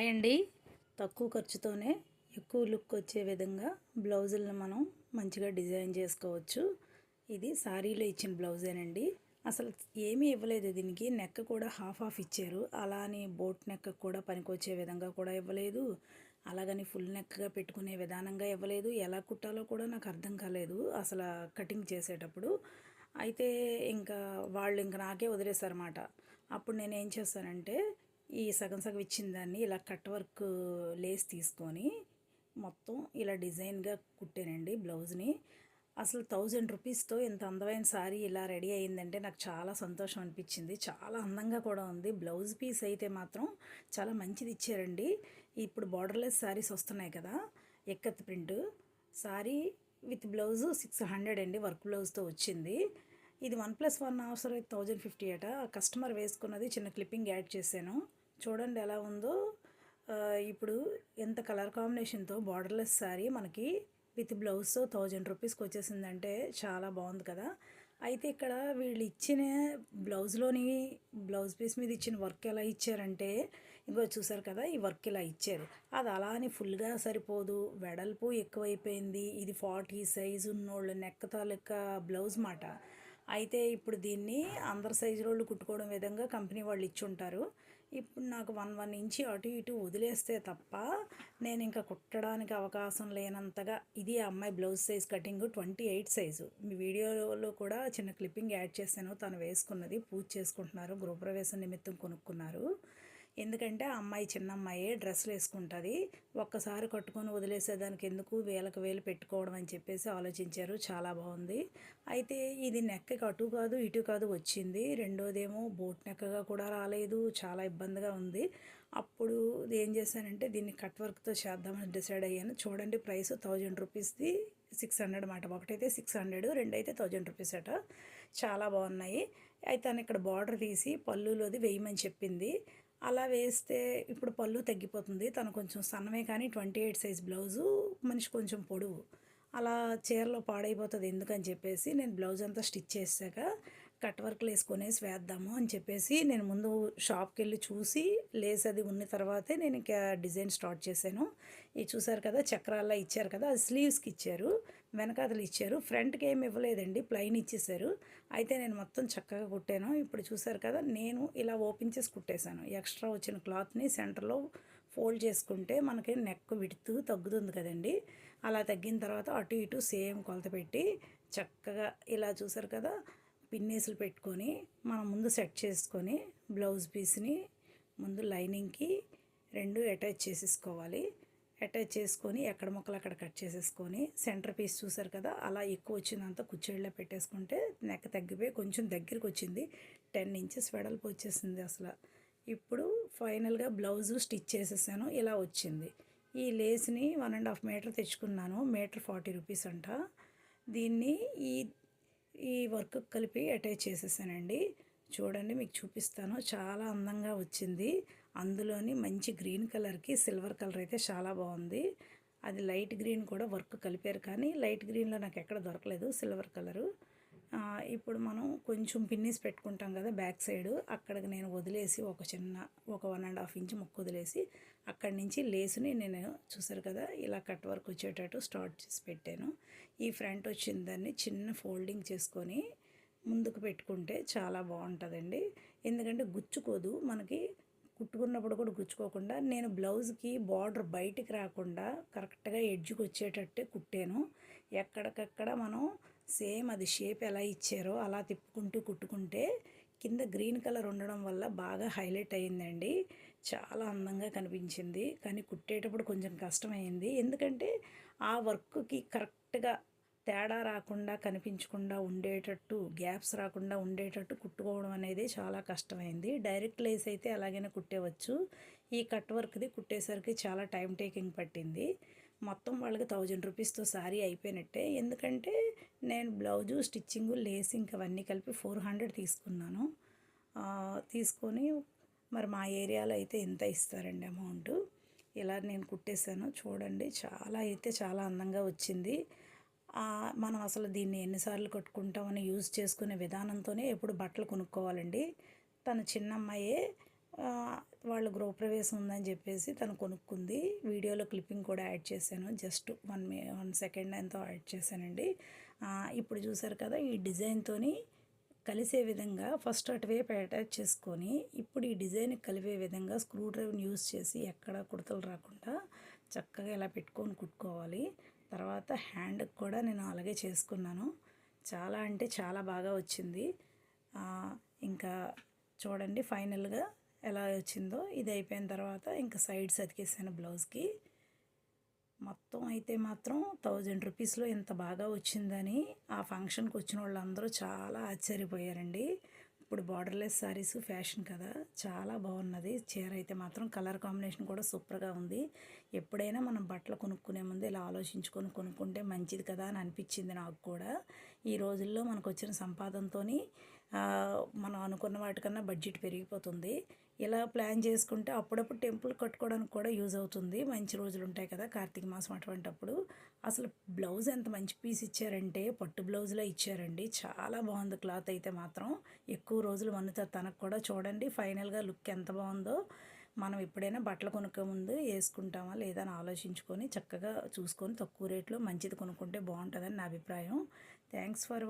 అండి. తక్కువ ఖర్చుతోనే ఎక్కువ లుక్ వచ్చే విధంగా బ్లౌజులను మనం మంచిగా డిజైన్ చేసుకోవచ్చు. ఇది సారీలో ఇచ్చిన బ్లౌజేనండి. అసలు ఏమీ ఇవ్వలేదు దీనికి. నెక్ కూడా హాఫ్ హాఫ్ ఇచ్చారు. అలా అని బోట్ నెక్ కూడా పనికొచ్చే విధంగా కూడా ఇవ్వలేదు. అలాగని ఫుల్ నెక్గా పెట్టుకునే విధానంగా ఇవ్వలేదు. ఎలా కుట్టాలో కూడా నాకు అర్థం కాలేదు అసలు కటింగ్ చేసేటప్పుడు. అయితే ఇంకా వాళ్ళు ఇంకా నాకే వదిలేశారన్నమాట. అప్పుడు నేను ఏం చేస్తానంటే ఈ సగం సగం ఇచ్చిన దాన్ని ఇలా కట్ వర్క్ లేస్ తీసుకొని మొత్తం ఇలా డిజైన్గా కుట్టానండి బ్లౌజ్ని. అసలు థౌజండ్ రూపీస్తో ఇంత అందమైన శారీ ఇలా రెడీ అయిందంటే నాకు చాలా సంతోషం అనిపించింది. చాలా అందంగా కూడా ఉంది. బ్లౌజ్ పీస్ అయితే మాత్రం చాలా మంచిది ఇచ్చారండి. ఇప్పుడు బార్డర్లెస్ శారీస్ వస్తున్నాయి కదా ikat print. Sari with blouse six hundred అండి వర్క్ బ్లౌజ్తో వచ్చింది. ఇది వన్ ప్లస్ వన్ ఆఫర్ అయితే థౌజండ్ ఫిఫ్టీ అట. కస్టమర్ వేసుకున్నది చిన్న క్లిప్పింగ్ యాడ్ చేశాను. చూడండి ఎలా ఉందో. ఇప్పుడు ఎంత కలర్ కాంబినేషన్తో బార్డర్లెస్ శారీ మనకి విత్ బ్లౌజ్ థౌజండ్ రూపీస్కి వచ్చేసిందంటే చాలా బాగుంది కదా. అయితే ఇక్కడ వీళ్ళు ఇచ్చిన బ్లౌజ్లోని బ్లౌజ్ పీస్ మీద ఇచ్చిన వర్క్ ఎలా ఇచ్చారంటే ఇంకో చూసారు కదా ఈ వర్క్ ఇలా ఇచ్చారు. అది అలా అని ఫుల్గా సరిపోదు వెడల్పు ఎక్కువైపోయింది. ఇది ఫార్టీ సైజు ఉన్నోళ్ళు నెక్క తాలూకా బ్లౌజ్ మాట. అయితే ఇప్పుడు దీన్ని అందరి సైజు రోళ్ళు కుట్టుకోవడం విధంగా కంపెనీ వాళ్ళు ఇచ్చి ఉంటారు. ఇప్పుడు నాకు వన్ వన్ ఇంచి అటు ఇటు వదిలేస్తే తప్ప నేను ఇంకా కుట్టడానికి అవకాశం లేనంతగా ఇది అమ్మాయి blouse size cutting twenty eight size. మీ వీడియోలో కూడా చిన్న క్లిప్పింగ్ యాడ్ చేశాను. తను వేసుకున్నది పూజ చేసుకుంటున్నారు. గృహప్రవేశం నిమిత్తం కొనుక్కున్నారు. ఎందుకంటే ఆ అమ్మాయి చిన్న అమ్మాయి డ్రెస్సులు వేసుకుంటుంది. ఒక్కసారి కట్టుకొని వదిలేసేదానికి ఎందుకు? వేలకు వేలు పెట్టుకోవడం అని చెప్పేసి ఆలోచించారు. చాలా బాగుంది. అయితే ఇది నెక్కకి అటు కాదు ఇటు కాదు వచ్చింది. రెండోదేమో బోట్ నెక్కగా కూడా రాలేదు. చాలా ఇబ్బందిగా ఉంది. అప్పుడు ఏం చేశానంటే దీన్ని కట్ వర్క్తో చేద్దామని డిసైడ్ అయ్యాను. చూడండి ప్రైస్ థౌజండ్ రూపీస్ది సిక్స్ హండ్రెడ్ అన్నమాట. ఒకటైతే సిక్స్ హండ్రెడ్ రెండైతే థౌజండ్ రూపీస్ అట. చాలా బాగున్నాయి. అయితే తను ఇక్కడ బార్డర్ తీసి పళ్ళులోది వేయమని చెప్పింది. అలా వేస్తే ఇప్పుడు పళ్ళు తగ్గిపోతుంది. తను కొంచెం సన్నమే కానీ ట్వంటీ ఎయిట్ సైజ్ బ్లౌజు మనిషి కొంచెం పొడవు. అలా చీరలో పాడైపోతుంది ఎందుకని చెప్పేసి నేను బ్లౌజ్ అంతా స్టిచ్ చేశాక కట్ వర్క్లు వేసుకొనేసి వేద్దాము అని చెప్పేసి నేను ముందు షాప్కి వెళ్ళి చూసి లేస్ అది ఉన్న తర్వాతే నేను ఇంకా డిజైన్ స్టార్ట్ చేశాను. ఇది చూసారు కదా చక్రాల్లో ఇచ్చారు కదా అది స్లీవ్స్కి ఇచ్చారు. వెనకాతలు ఇచ్చారు ఫ్రంట్కి ఏమి ఇవ్వలేదండి. ప్లైన్ ఇచ్చేసారు అయితే నేను మొత్తం చక్కగా కుట్టాను. ఇప్పుడు చూసారు కదా నేను ఇలా ఓపెన్ చేసి కుట్టేశాను. ఎక్స్ట్రా వచ్చిన క్లాత్ని సెంటర్లో ఫోల్డ్ చేసుకుంటే మనకి నెక్ విడుతూ తగ్గుతుంది కదండి. అలా తగ్గిన తర్వాత అటు ఇటు సేమ్ కొలత పెట్టి చక్కగా ఇలా చూసారు కదా పిన్నేసులు పెట్టుకొని మనం ముందు సెట్ చేసుకొని బ్లౌజ్ పీస్ని ముందు లైనింగ్కి రెండు అటాచ్ చేసేసుకోవాలి. అటాచ్ చేసుకొని ఎక్కడ మొక్కలు అక్కడ కట్ చేసేసుకొని సెంటర్ పీస్ చూసారు కదా అలా ఎక్కువ వచ్చిందంతా కుచ్చేళ్ళ పెట్టేసుకుంటే నెక్క తగ్గిపోయి కొంచెం దగ్గరికి వచ్చింది. టెన్ ఇంచెస్ వెడల్పు వచ్చేసింది అసలు. ఇప్పుడు ఫైనల్గా బ్లౌజు స్టిచ్ చేసేసాను ఇలా వచ్చింది. ఈ లేస్ని వన్ అండ్ హాఫ్ మీటర్ తెచ్చుకున్నాను మీటర్ ఫార్టీ రూపీస్ అంట. దీన్ని ఈ ఈ వర్క్ కలిపి అటాచ్ చేసేసానండి. చూడండి మీకు చూపిస్తాను. చాలా అందంగా వచ్చింది. అందులోని మంచి గ్రీన్ కలర్కి సిల్వర్ కలర్ అయితే చాలా బాగుంది. అది లైట్ గ్రీన్ కూడా వర్క్ కలిపారు కానీ లైట్ గ్రీన్లో నాకు ఎక్కడ దొరకలేదు సిల్వర్ కలరు. ఇప్పుడు మనం కొంచెం పిన్నీస్ పెట్టుకుంటాం కదా బ్యాక్ సైడ్ అక్కడికి నేను వదిలేసి ఒక చిన్న ఒక వన్ అండ్ హాఫ్ ఇంచ్ ముక్కు వదిలేసి అక్కడి నుంచి లేసుని నేను చూసారు కదా ఇలా కట్ వర్క్ వచ్చేటట్టు స్టార్ట్ చేసి పెట్టాను. ఈ ఫ్రంట్ వచ్చిన దాన్ని చిన్న ఫోల్డింగ్ చేసుకొని ముందుకు పెట్టుకుంటే చాలా బాగుంటుందండి. ఎందుకంటే గుచ్చుకోదు మనకి కుట్టుకున్నప్పుడు కూడా గుచ్చుకోకుండా నేను బ్లౌజ్కి బార్డర్ బయటికి రాకుండా కరెక్ట్గా ఎడ్జ్కి వచ్చేటట్టే కుట్టాను. ఎక్కడికక్కడ మనం సేమ్ అది షేప్ ఎలా ఇచ్చారో అలా తిప్పుకుంటూ కుట్టుకుంటే కింద గ్రీన్ కలర్ ఉండడం వల్ల బాగా హైలైట్ అయ్యిందండి. చాలా అందంగా కనిపించింది. కానీ కుట్టేటప్పుడు కొంచెం కష్టమైంది. ఎందుకంటే ఆ వర్క్కి కరెక్ట్గా తేడా రాకుండా కనిపించకుండా ఉండేటట్టు గ్యాప్స్ రాకుండా ఉండేటట్టు కుట్టుకోవడం అనేది చాలా కష్టమైంది. డైరెక్ట్ లేస్ అయితే అలాగైనా కుట్టేవచ్చు. ఈ కట్ వర్క్ది కుట్టేసరికి చాలా టైం టేకింగ్ పట్టింది. మొత్తం వాళ్ళకి థౌజండ్ రూపీస్తో శారీ అయిపోయినట్టే. ఎందుకంటే నేను బ్లౌజు స్టిచ్చింగు లేసింగ్ అవన్నీ కలిపి ఫోర్ హండ్రెడ్ తీసుకున్నాను. తీసుకొని మరి మా ఏరియాలో అయితే ఎంత ఇస్తారండి అమౌంట్. ఇలా నేను కుట్టేశాను. చూడండి చాలా అయితే చాలా అందంగా వచ్చింది. మనం అసలు దీన్ని ఎన్నిసార్లు కట్టుకుంటామని యూజ్ చేసుకునే విధానంతోనే ఎప్పుడు బట్టలు కొనుక్కోవాలండి. తన చిన్నమ్మాయే అమ్మాయే వాళ్ళ గృహప్రవేశం ఉందని చెప్పేసి తను కొనుక్కుంది. వీడియోలో క్లిప్పింగ్ కూడా యాడ్ చేశాను. జస్ట్ వన్ మే వన్ సెకండ్ ఎంతో యాడ్ చేశానండి. ఇప్పుడు చూసారు కదా ఈ డిజైన్తోని కలిసే విధంగా ఫస్ట్ అటువైపు అటాచ్ చేసుకొని ఇప్పుడు ఈ డిజైన్ కలిపే విధంగా స్క్రూ డ్రైవర్ని యూస్ చేసి ఎక్కడ కుడతలు రాకుండా చక్కగా ఇలా పెట్టుకొని కుట్టుకోవాలి. తర్వాత హ్యాండ్కి కూడా నేను అలాగే చేసుకున్నాను. చాలా అంటే చాలా బాగా వచ్చింది. ఇంకా చూడండి ఫైనల్గా ఎలా వచ్చిందో. ఇది అయిపోయిన తర్వాత ఇంకా సైడ్స్ అతికేసాను బ్లౌజ్కి. మొత్తం అయితే మాత్రం థౌజండ్ రూపీస్లో ఇంత బాగా వచ్చిందని ఆ ఫంక్షన్కి వచ్చిన వాళ్ళందరూ చాలా ఆశ్చర్యపోయారండి. ఇప్పుడు బార్డర్లెస్ శారీస్ ఫ్యాషన్ కదా చాలా బాగున్నది. చీర అయితే మాత్రం కలర్ కాంబినేషన్ కూడా సూపర్గా ఉంది. ఎప్పుడైనా మనం బట్టలు కొనుక్కునే ముందు ఇలా ఆలోచించుకొని కొనుక్కుంటే మంచిది కదా అని అనిపించింది నాకు కూడా. ఈ రోజుల్లో మనకు వచ్చిన సంపాదనతో మనం అనుకున్న వాటికన్నా బడ్జెట్ పెరిగిపోతుంది. ఇలా ప్లాన్ చేసుకుంటే అప్పుడప్పుడు టెంపుల్ కట్టుకోవడానికి కూడా యూజ్ అవుతుంది. మంచి రోజులు ఉంటాయి కదా కార్తీక మాసం అటువంటప్పుడు. అసలు బ్లౌజ్ ఎంత మంచి పీస్ ఇచ్చారంటే పట్టు బ్లౌజ్లో ఇచ్చారండి. చాలా బాగుంది క్లాత్ అయితే మాత్రం. ఎక్కువ రోజులు మన్నుతారు తనకు కూడా చూడండి ఫైనల్గా లుక్ ఎంత బాగుందో. మనం ఎప్పుడైనా బట్టలు కొనుక్కే ముందు వేసుకుంటామా లేదా అని ఆలోచించుకొని చక్కగా చూసుకొని తక్కువ రేట్లో మంచిది కొనుక్కుంటే బాగుంటుందని నా అభిప్రాయం. Thanks for